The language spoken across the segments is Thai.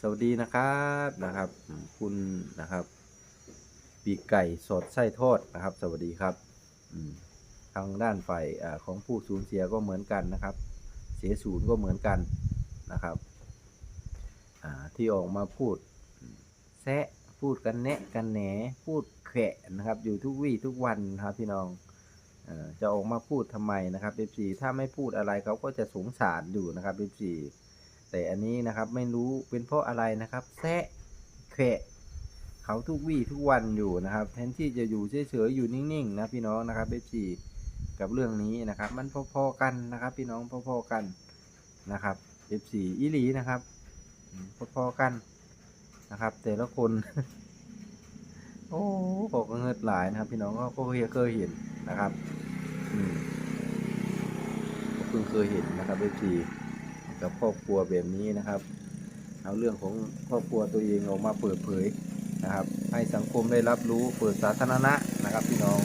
สวัสดีนะครับนะครับ คุณนะครับ ปีกไก่สดไส้ทอดนะครับ สวัสดีครับทางด้านฝ่ายของผู้สูญเสียก็เหมือนกันนะครับ เสียศูนย์ก็เหมือนกันนะครับที่ออกมาพูดแซะพูดกันแนะกันแหนพูดแขะนะครับ อยู่ทุกวี่ทุกวันนะครับพี่น้องอจะออกมาพูดทำไมนะครับ f อถ้าไม่พูดอะไรเขาก็จะสงสารอยู่นะครับ f อ แต่อันนี้นะครับไม่รู้เป็นเพราะอะไรนะครับแซะแขะเขาทุกวี่ทุกวันอยู่นะครับแทนที่จะอยู่เฉยๆอยู่นิ่งๆนะพี่น้องนะครับ f อกับเรื่องนี้นะครับ มันพอๆกันนะครับ พี่น้องพอๆกันนะครับ f ออีหลีนะครับพอๆกันนะครับ แต่ละคน โอ้ก็เงิดหลายนะครับ พี่น้องก็เคยเคยเห็นนะครับอืมเพิ่งเคยเห็นนะครับ f อ กับครอบครัวแบบนี้นะครับ เอาเรื่องของครอบครัวตัวเองออกมาเปิดเผยนะครับ ให้สังคมได้รับรู้เปิดสาธารณะนะครับพี่น้อง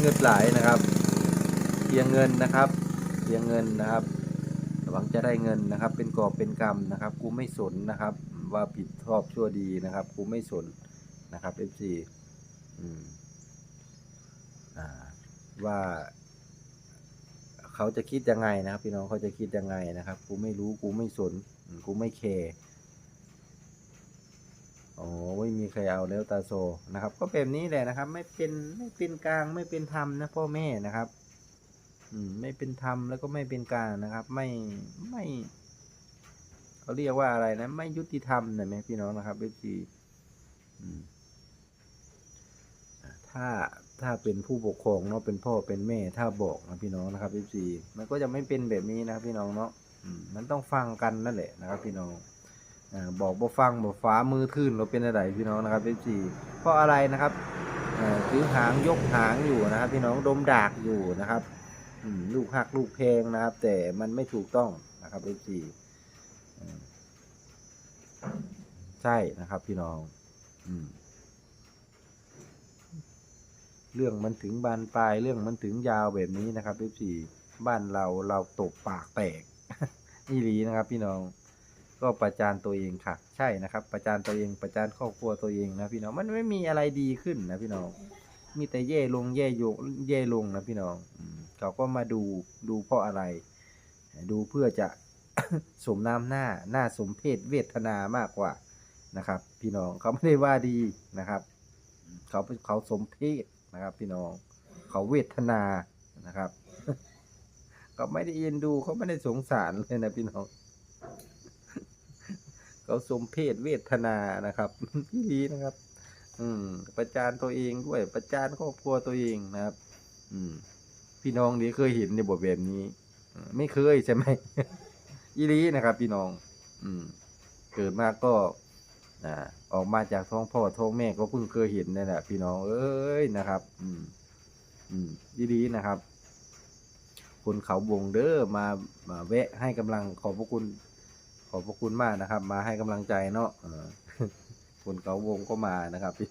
เงินหลายนะครับเพียงเงินนะครับเพียงเงินนะครับหวังจะได้เงินนะครับ เป็นกอบเป็นกรรมนะครับกูไม่สนนะครับ ว่าผิดชอบชั่วดีนะครับกูไม่สนนะครับ FC อืมอ่าว่า เขาจะคิดยังไงนะครับ พี่น้องเขาจะคิดยังไงนะครับ กูไม่รู้กูไม่สนกูไม่แคร์โอ้ไม่มีใครเอาแล้วตาโซนะครับ ก็แบบนี้แหละนะครับ ไม่เป็นไม่เป็นกลางไม่เป็นธรรมนะพ่อแม่นะครับ อืม ไม่เป็นธรรมแล้วก็ไม่เป็นกลางนะครับ ไม่ไม่เขาเรียกว่าอะไรนะ ไม่ยุติธรรมนะไหมพี่น้องนะครับเอฟซีถ้า ถ้าเป็นผู้ปกครองเนาะเป็นพ่อเป็นแม่ถ้าบอกนะพี่น้องนะครับเอฟซีมันก็จะไม่เป็นแบบนี้นะพี่น้องเนาะมันต้องฟังกันนั่นแหละนะครับพี่น้องอบอกบ่ฟังบ่ฟ้ามือทื่นเราเป็นอะไรพี่น้องนะครับเอฟซีเพราะอะไรนะครับเอ่อถือหางยกหางอยู่นะครับพี่น้องดมดากอยู่นะครับลูกหักลูกเพลงนะครับ แต่มันไม่ถูกต้องนะครับเอฟซีใช่นะครับพี่น้อง อืม เรื่องมันถึงบานปลายเรื่องมันถึงยาวแบบนี้นะครับเอฟซีบ้านเราเราตบปากแตกนี่ลีนะครับ พี่น้องก็ประจานตัวเองค่ะ ใช่นะครับ ประจานตัวเองประจานครอบครัวตัวเองนะพี่น้องมันไม่มีอะไรดีขึ้นนะพี่น้องมีแต่แย่ลงแย่โยงแย่ลงนะพี่น้องเขาก็มาดูดูเพราะอะไร ดูเพื่อจะสมน้ำหน้าหน้าสมเพศเวทนามากกว่านะครับ พี่น้องเขาไม่ได้ว่าดีนะครับ เขาเขาสมเพศ นะครับ พี่น้องเขาเวทนานะครับเขาไม่ได้เอ็นดูเขาไม่ได้สงสารเลยนะพี่น้องเขาสมเพศเวทนานะครับพี่ลีนะครับ อืม ประจานตัวเองด้วย ประจานครอบครัวตัวเองนะครับ อืม พี่น้องนี่เคยเห็นในบทแบบนี้ไม่เคยใช่ไหมอีลีนะครับ พี่น้อง อืม เกิดมาก็ อ่าออกมาจากท้องพ่อท้องแม่ก็เพิ่งเคยเห็นนี่แหละพี่น้องเอ้ยนะครับ อืม อืมอีลีนะครับคนเขาวงเด้อมามาแวะให้กำลังขอบพระคุณ ขอบพระคุณมากนะครับ มาให้กำลังใจเนาะออคนเขาวงก็มานะครับพี่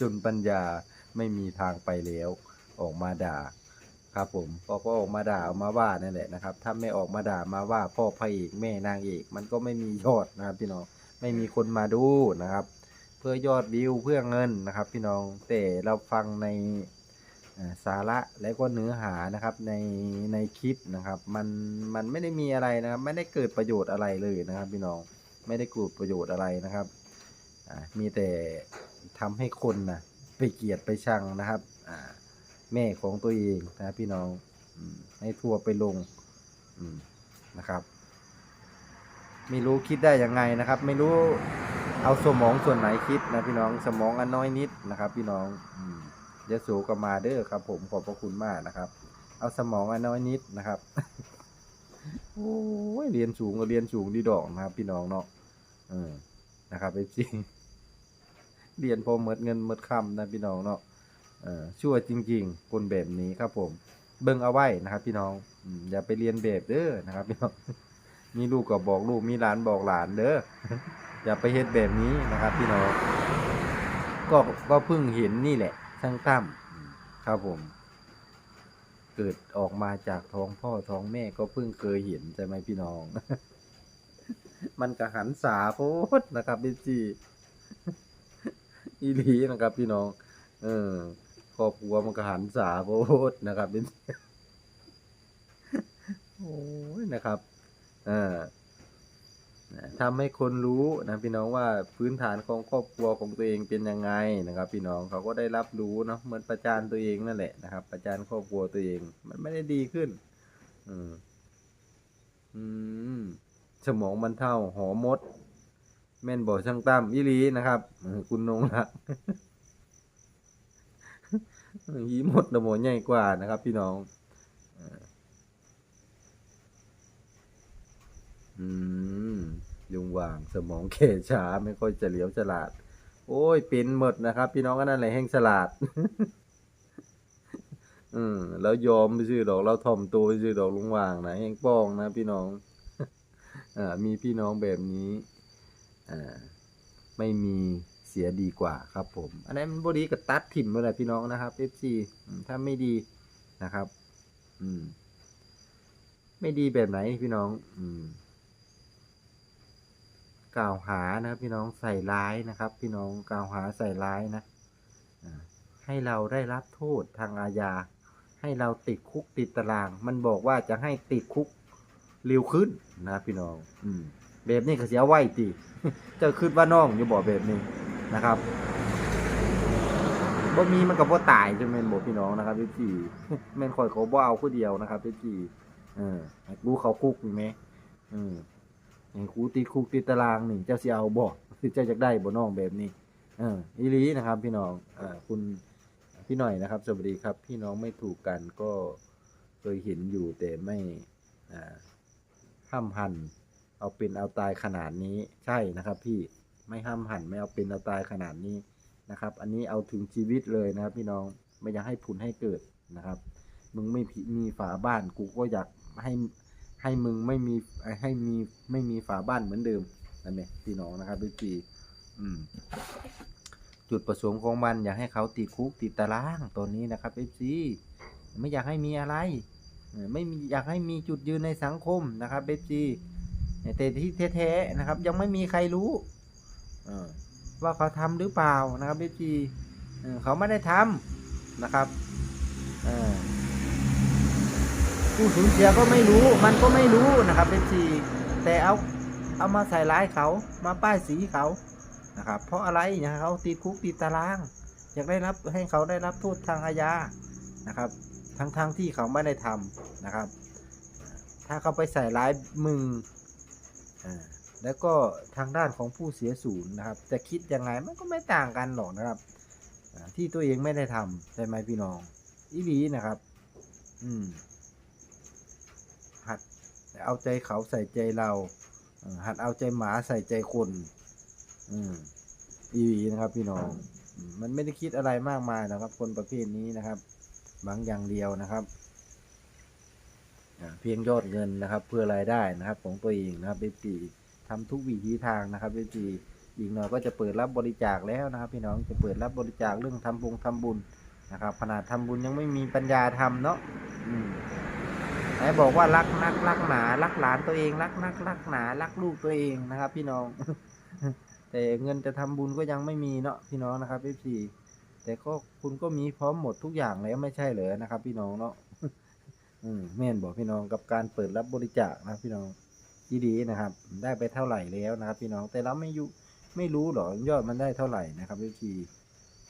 จนปัญญาไม่มีทางไปแล้ว ออกมาด่า ครับผมพอก็อออกมาด่าออกมาว่านั่นแหละนะครับ ถ้าไม่ออกมาด่ามาว่าพ่อพระเอกแม่นางเอกมันก็ไม่มียอดนะครับ พี่น้องไม่มีคนมาดูนะครับ เพื่อยอดวิวเพื่อเงินนะครับ พี่น้องแต่เราฟังในสาระและก็เนื้อหานะครับในในคลิปนะครับ มันมันไม่ได้มีอะไรนะครับ ไม่ได้เกิดประโยชน์อะไรเลยนะครับ พี่น้องไม่ได้เกิดประโยชน์อะไรนะครับมีแต่ทำให้คนนะไปเกลียดไปชังนะครับอ่า แม่ของตัวเองนะพี่น้องให้ทั่วไปลงนะครับ ไม่รู้คิดได้ยังไงนะครับ ไม่รู้เอาสมองส่วนไหนคิดนะพี่น้องสมองอันน้อยนิดนะครับ พี่น้องเยสูก็มาเด้อครับ ผมขอบพระคุณมากนะครับ เอาสมองอันน้อยนิดนะครับโอ้ยเรียนสูงก็เรียนสูงดีดอกนะครับ พี่น้องเนาะเออนะครับไอ้จริงเรียนพอหมดเงินหมดคำนะพี่น้องเนาะ ชั่วจริง ๆ คนแบบนี้ครับผม เบิ่งเอาไว้นะครับ พี่น้องอย่าไปเรียนแบบเด้อนะครับพี่น้องมีลูกก็บอกลูกมีหลานบอกหลานเด้ออย่าไปเฮ็ดแบบนี้นะครับ พี่น้องก็ก็เพิ่งเห็นนี่แหละช่างตั้มครับผม เกิดออกมาจากท้องพ่อท้องแม่ก็เพิ่งเคยเห็นใช่ไหมพี่น้อง มันก็หันษาโพดนะครับพี่จีอีลีนะครับ พี่น้อง เออ ครอบครัวมันก็หันษาโพดนะครับพี่โอ้ยนะครับเออทำให้คนรู้นะพี่น้องว่าพื้นฐานของครอบครัวของตัวเองเป็นยังไงนะครับ พี่น้องเขาก็ได้รับรู้เนาะเหมือนประจานตัวเองนั่นแหละนะครับ ประจานครอบครัวตัวเอง มันไม่ได้ดีขึ้น อืมอืมสมองมันเท่าหอมด แม่นบ่ช่างตั้มอีหลีนะครับ คุณนงรัก หีหมดนะหมอใหญ่กว่านะครับ พี่น้องอืมลุงว่างสมองเขช้าไม่ค่อยจะเหลียวฉลาด โอ้ยเป็นหมดนะครับ พี่น้องก็นั่นแหละแห่งฉลาด อืมแล้วยอมไปชื่อดอกเราถ่อมตัวไปชื่อดอกลุงว่างนะแห่งป้องนะพี่น้องอ่ามีพี่น้องแบบนี้อ่าไม่มี เสียดีกว่าครับผม อันนั้นมันบดีกับตัดถิ่มไปเลยพี่น้องนะครับ FC ถ้าไม่ดีนะครับ อืม ไม่ดีแบบไหนพี่น้อง อืม กล่าวหานะครับ พี่น้องใส่ร้ายนะครับ พี่น้องกล่าวหาใส่ร้ายนะให้เราได้รับโทษทางอาญา ให้เราติดคุกติดตาราง มันบอกว่าจะให้ติดคุกเร็วขึ้นนะครับพี่น้อง อืมแบบนี้ก็เสียไหวตีเจะคิดว่าน้องอยู่บอกแบบนี้ นะครับบ่มีมันก็บ่ตายจะแม่นบ่พี่น้องนะครับพี่จีแม่นข่อยเขาบ่เอาผู้เดียวนะครับพี่จีเออให้เขาคุกนี่แหมอืมให้กูติดคุกติดตารางนี่เจ้าสิเอาบ่คือเจ้าอยากได้บ่น้องแบบนี้ เอออีลีนะครับ พี่น้องอ่าคุณพี่หน่อยนะครับ สวัสดีครับ พี่น้องไม่ถูกกันก็เคยเห็นอยู่แต่ไม่อ่าห้ามหันเอาเป็นเอาตายขนาดนี้ใช่นะครับพี่ ไม่ห้ามหันไม่เอาเป็นเอาตายขนาดนี้นะครับ อันนี้เอาถึงชีวิตเลยนะครับพี่น้องไม่อยากให้ผุนให้เกิดนะครับ มึงไม่มีฝาบ้านกูก็อยากให้ให้มึงไม่มีให้มีไม่มีฝาบ้านเหมือนเดิมนั่นเองพี่น้องนะครับพี่จีอืมจุดประสงค์ของมันอยากให้เขาติดคุกติดตารางตัวนี้นะครับพี่จีไม่อยากให้มีอะไร ไม่มีอยากให้มีจุดยืนในสังคมนะครับเบจีแต่ที่แท้ๆนะครับ ยังไม่มีใครรู้ ว่าเขาทำหรือเปล่านะครับเบจีเขาไม่ได้ทำนะครับผู้สูญเสียก็ไม่รู้ มันก็ไม่รู้นะครับเบจีแต่เอาเอามาใส่ร้ายเขามาป้ายสีเขานะครับ เพราะอะไรอยากเขาติดคุกติดตาราง อยากได้รับให้เขาได้รับโทษทางอาญานะครับ ทั้งๆทที่เขาไม่ได้ทำนะครับ ถ้าเขาไปใส่ร้ายมึงอ่า แล้วก็ทางด้านของผู้เสียศูนย์นะครับ จะคิดยังไงมันก็ไม่ต่างกันหรอกนะครับ ที่ตัวเองไม่ได้ทำใช่ไหมพี่น้อง อีหลีนะครับ อืม หัดเอาใจเขาใส่ใจเรา หัดเอาใจหมาใส่ใจคน อืม อีหลีนะครับ พี่น้อง มันไม่ได้คิดอะไรมากมายนะครับ คนประเภทนี้นะครับ บางอย่างเดียวนะครับเพียงยอดเงินนะครับ เพื่อรายได้นะครับ ของตัวเองนะครับเบจี ทำทุกวิธีทางนะครับเบจีอีกหน่อยก็จะเปิดรับบริจาคแล้วนะครับ พี่น้องจะเปิดรับบริจาคเรื่องทำบุญทำบุญนะครับขนาดทำบุญยังไม่มีปัญญาทำเนาะอืมไหนบอกว่ารักนักรักหนารักหลานตัวเอง รักนักรักหนารักลูกตัวเองนะครับ พี่น้อง แต่เงินจะทำบุญก็ยังไม่มีเนาะพี่น้องนะครับเบจีแต่ก็คุณก็มีพร้อมหมดทุกอย่างแล้วไม่ใช่เหรอนะครับ พี่น้องเนาะอืมแม่นบอกพี่น้องกับการเปิดรับบริจาคนะพี่น้อง ที่ดีนะครับ ได้ไปเท่าไหร่แล้วนะครับ พี่น้องแต่เราไม่ยุไม่รู้หรอยอดมันได้เท่าไหร่นะครับพี่พี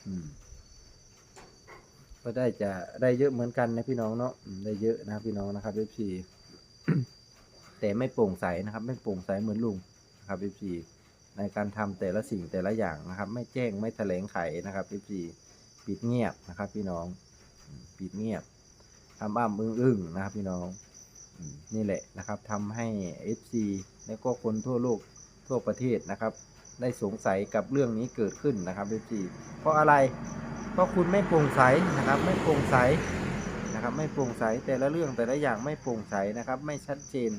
อืมก็ได้จะได้เยอะเหมือนกันนะพี่น้องเนาะได้เยอะนะครับพี่น้องนะครับพี่พีแต่ไม่โปร่งใสนะครับ ไม่โปร่งใสเหมือนลุงนะครับพี่พีในการทำแต่ละสิ่งแต่ละอย่างนะครับ ไม่แจ้งไม่แถลงไขนะครับพี่พีปิดเงียบนะครับ พี่น้อง ปิดเงียบทำอ้ามอึ้งอึ้งๆนะครับ พี่น้อง นี่แหละนะครับทำให้ FC และก็คนทั่วโลกทั่วประเทศนะครับ ได้สงสัยกับเรื่องนี้เกิดขึ้นนะครับ FC เพราะอะไรเพราะคุณไม่โปร่งใสนะครับ ไม่โปร่งใสนะครับไม่โปร่งใสแต่ละเรื่องแต่ละอย่างไม่โปร่งใสนะครับ ไม่ชัดเจน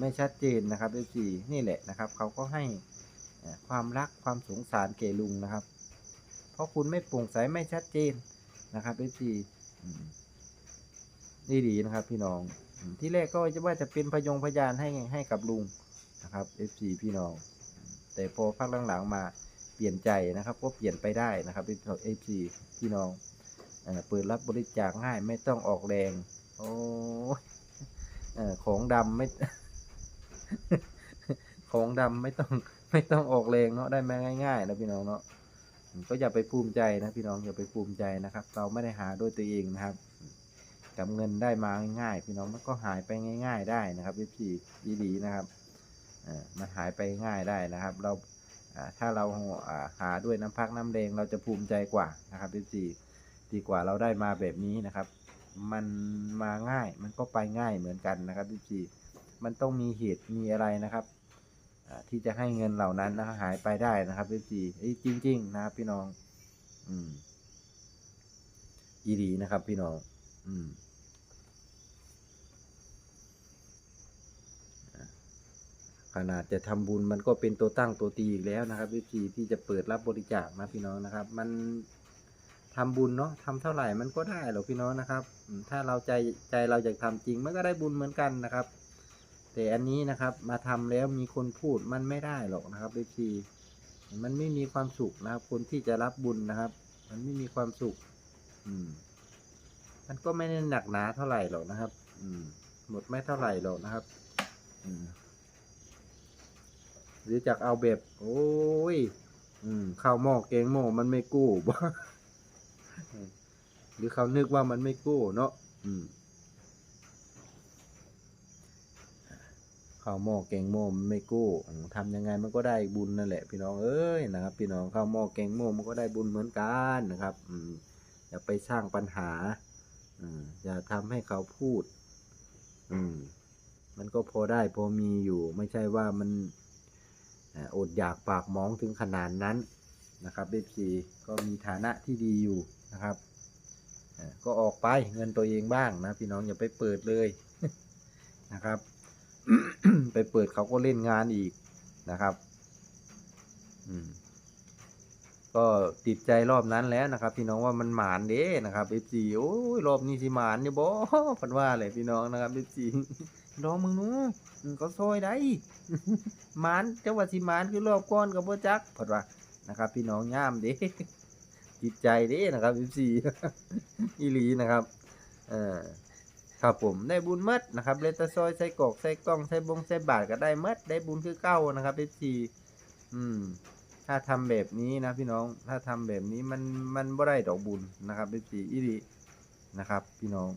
ไม่ชัดเจนนะครับ FC นี่แหละนะครับ เขาก็ให้ความรักความสงสารแก่ลุงนะครับ เพราะคุณไม่โปร่งใสไม่ชัดเจนนะครับ FC นี่ดีนะครับพี่น้อง ที่แรกก็จะว่าจะเป็นพยงพยานให้ให้กับลุงนะครับ FC พี่น้อง แต่พอพักหลังๆมาเปลี่ยนใจนะครับ ก็เปลี่ยนไปได้นะครับ FC พี่น้องเอ่อเปิดรับบริจาคง่ายไม่ต้องออกแรง โอ้อของดำไม่ ของดำไม่ต้องไม่ต้องออกแรงเนาะได้มาง่ายๆนะพี่น้องเนาะก็อย่าไปภูมิใจนะพี่น้องอย่าไปภูมิใจนะครับ เราไม่ได้หาด้วยตัวเองนะครับ กับเงินได้มาง่ายๆพี่น้องมันก็หายไปง่าย ๆ ได้นะครับพี่พี่ดีๆนะครับมันหายไปง่ายได้นะครับ เราถ้าเราหาด้วยน้ำพักน้ำแรงเราจะภูมิใจกว่านะครับพี่ดีกว่าเราได้มาแบบนี้นะครับ มันมาง่ายมันก็ไปง่ายเหมือนกันนะครับพี่จีมันต้องมีเหตุมีอะไรนะครับที่จะให้เงินเหล่านั้นนะหายไปได้นะครับพี่จีจริง ๆ นะครับพี่น้อง อืมยีดีนะครับพี่น้อง อืมอะข นาดจะทำบุญมันก็เป็นตัวตั้งตัวตีอีกแล้วนะครับพี่จีที่จะเปิดรับบริจาคนะพี่น้องนะครับ มันทำบุญเนาะทำเท่าไหร่มันก็ได้หรอกพี่น้องนะครับ ถ้าเราใจใจเราอยากทำจริงมันก็ได้บุญเหมือนกันนะครับ แต่อันนี้นะครับมาทำแล้วมีคนพูดมันไม่ได้หรอกนะครับพี่จีมันไม่มีความสุขนะครับ คนที่จะรับบุญนะครับ มันไม่มีความสุข อืม มันก็ไม่ได้หนักหนาเท่าไหร่หรอกนะครับ อืม หมดไม่เท่าไหร่หรอกนะครับ อืม หรือจากเอาแบบ โอ้ย อืมข้าวหม้อแกงหม้อมันไม่กู้บ่หรือเขานึกว่ามันไม่กู้เนาะอืมข้าวหม้อแกงหม้อมันไม่กู้ทำยังไงมันก็ได้บุญนั่นแหละ พี่น้องเอ้ยนะครับ พี่น้องข้าวหม้อแกงหม้อมันก็ได้บุญเหมือนกันนะครับ อืมอย่าไปสร้างปัญหา อืมอย่าทำให้เขาพูด อืมมันก็พอได้พอมีอยู่ ไม่ใช่ว่ามัน อดอยากปากมองถึงขนาดนั้นนะครับเบซีก็มีฐานะที่ดีอยู่นะครับก็ออกไปเงินตัวเองบ้างนะพี่น้องอย่าไปเปิดเลยนะครับ ไปเปิดเขาก็เล่นงานอีกนะครับก็ติดใจรอบนั้นแล้วนะครับ พี่น้องว่ามันหมานเด้นะครับเอฟซีโอ้ยรอบนี้สิหมานอยู่ยบ่พันว่าเลยพี่น้องนะครับเอฟซี รอมึงนู้ก็ซอยได้มานจังหวัดสิมานคือรอบก้อนกับบ่จักพันว่านะครับ พี่น้องย่ามเด้จิตใจเด้นะครับเอฟซีอีหลีนะครับเออครับผมได้บุญมัดนะครับเลตะซอยใส่กรอกใส่กล้องใส่บงใส่บาทก็ได้มัดได้บุญคือเก้านะครับเอฟซีอืม ถ้าทำแบบนี้นะพี่น้อง ถ้าทำแบบนี้มันมันบ่ได้ดอกบุญนะครับเป็นสีอีดีนะครับ พี่น้อง